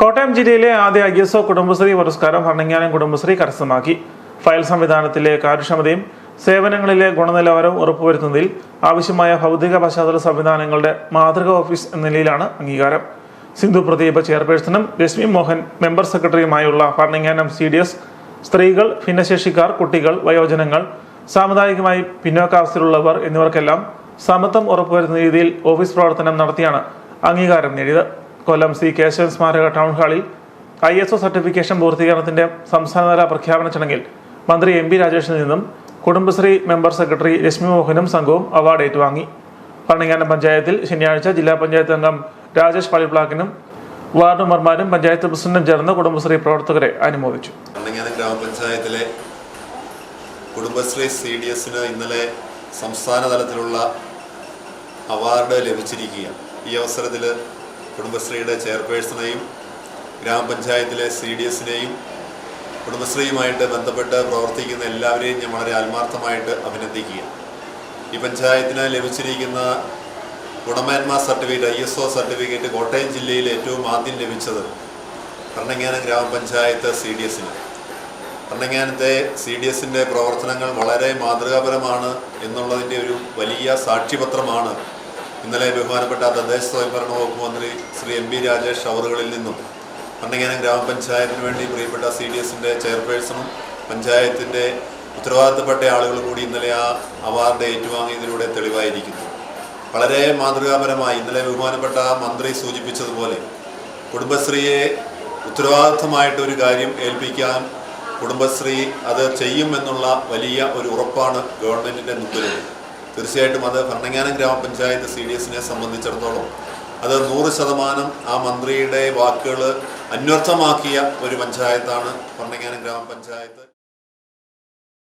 കോട്ടയം ജില്ലയിലെ ആദ്യ I S O Kudumbashree പുരസ്കാരം ഭരണങ്ങാനം കുടുംബശ്രീ കരസ്ഥമാക്കി. ഫയൽ സംവിധാനത്തിലെ കാര്യക്ഷമതയും സേവനങ്ങളിലെ ഗുണനിലവാരവും ഉറപ്പുവരുത്തുന്നതിൽ ആവശ്യമായ ഭൗതിക പശ്ചാത്തല സംവിധാനങ്ങളുടെ മാതൃക ഓഫീസ് എന്ന നിലയിലാണ് അംഗീകാരം. സിന്ധു പ്രദീപ് ചെയർപേഴ്സണും രശ്മി മോഹൻ മെമ്പർ സെക്രട്ടറിയുമായുള്ള ഭരണങ്ങാനം സി ഡി എസ് സ്ത്രീകൾ ഭിന്നശേഷിക്കാർ കുട്ടികൾ വയോജനങ്ങൾ സാമുദായികമായി പിന്നോക്കാവസ്ഥയിലുള്ളവർ എന്നിവർക്കെല്ലാം സമത്വം ഉറപ്പുവരുത്തുന്ന രീതിയിൽ ഓഫീസ് പ്രവർത്തനം നടത്തിയാണ് അംഗീകാരം നേടിയത്. കൊല്ലം സി കേശവൻ സ്മാരക ടൗൺ ഹാളിൽ ഐ എസ് ഒ സർട്ടിഫിക്കേഷൻ പൂർത്തീകരണത്തിന്റെ സംസ്ഥാനതല പ്രഖ്യാപന ചടങ്ങിൽ മന്ത്രി എം പി രാജേഷിൽ നിന്നും കുടുംബശ്രീ മെമ്പർ സെക്രട്ടറി രശ്മി മോഹനും സംഘവും അവാർഡ് ഏറ്റുവാങ്ങി. ഭരണങ്ങാനം പഞ്ചായത്തിൽ ശനിയാഴ്ച ജില്ലാ പഞ്ചായത്ത് അംഗം രാജേഷ് പള്ളിപ്ലാക്കിനും വാർഡ് മെമ്പർമാരും പഞ്ചായത്ത് പ്രസിഡന്റും ചേർന്ന് കുടുംബശ്രീ പ്രവർത്തകരെ അനുമോദിച്ചു. ഗ്രാമപഞ്ചായത്തിലെ കുടുംബശ്രീ സി ഡി എസിന് ഇന്നലെ സംസ്ഥാന തലത്തിലുള്ള അവാർഡ് ലഭിച്ചിരിക്കുകയാണ്. ഈ അവസരത്തിൽ കുടുംബശ്രീയുടെ ചെയർപേഴ്സണെയും ഗ്രാമപഞ്ചായത്തിലെ സി ഡി എസിനെയും കുടുംബശ്രീയുമായിട്ട് ബന്ധപ്പെട്ട് പ്രവർത്തിക്കുന്ന എല്ലാവരെയും ഞാൻ വളരെ ആത്മാർത്ഥമായിട്ട് അഭിനന്ദിക്കുകയാണ്. ഈ പഞ്ചായത്തിന് ലഭിച്ചിരിക്കുന്ന ഗുണമേന്മ certificate I S O certificate Kottayam ജില്ലയിൽ ഏറ്റവും ആദ്യം ലഭിച്ചത് ഭരണങ്ങാനം ഗ്രാമപഞ്ചായത്ത് സി ഡി എസിന്. ഭരണങ്ങാനത്തെ സി ഡി എസിന്റെ പ്രവർത്തനങ്ങൾ വളരെ മാതൃകാപരമാണ് എന്നുള്ളതിന്റെ ഒരു വലിയ സാക്ഷ്യപത്രമാണ് ഇന്നലെ ബഹുമാനപ്പെട്ട തദ്ദേശ സ്വയംഭരണ വകുപ്പ് മന്ത്രി ശ്രീ എം ബി രാജേഷ് അവറുകളിൽ നിന്നും ഭരണങ്ങാനം ഗ്രാമപഞ്ചായത്തിന് വേണ്ടി പ്രിയപ്പെട്ട സി ഡി എസിന്റെ ചെയർപേഴ്സണും പഞ്ചായത്തിന്റെ ഉത്തരവാദിത്തപ്പെട്ട ആളുകൾ കൂടി ഇന്നലെ ആ അവാർഡ് ഏറ്റുവാങ്ങിയതിലൂടെ തെളിവായിരിക്കുന്നു. വളരെ മാതൃകാപരമായി ഇന്നലെ ബഹുമാനപ്പെട്ട മന്ത്രി സൂചിപ്പിച്ചതുപോലെ കുടുംബശ്രീയെ ഉത്തരവാദിത്തമായിട്ട് ഒരു കാര്യം ഏൽപ്പിക്കാൻ കുടുംബശ്രീ അത് ചെയ്യുമെന്നുള്ള വലിയ ഒരു ഉറപ്പാണ് ഗവൺമെന്റിന്റെ മുമ്പിലുള്ളത്. തീർച്ചയായിട്ടും അത് ഭരണങ്ങാനം ഗ്രാമപഞ്ചായത്ത് സി ഡി എസിനെ സംബന്ധിച്ചിടത്തോളം അത് നൂറ് ശതമാനം ആ മന്ത്രിയുടെ വാക്കുകൾ അന്വർത്ഥമാക്കിയ ഒരു പഞ്ചായത്താണ് ഭരണങ്ങാനം ഗ്രാമപഞ്ചായത്ത്.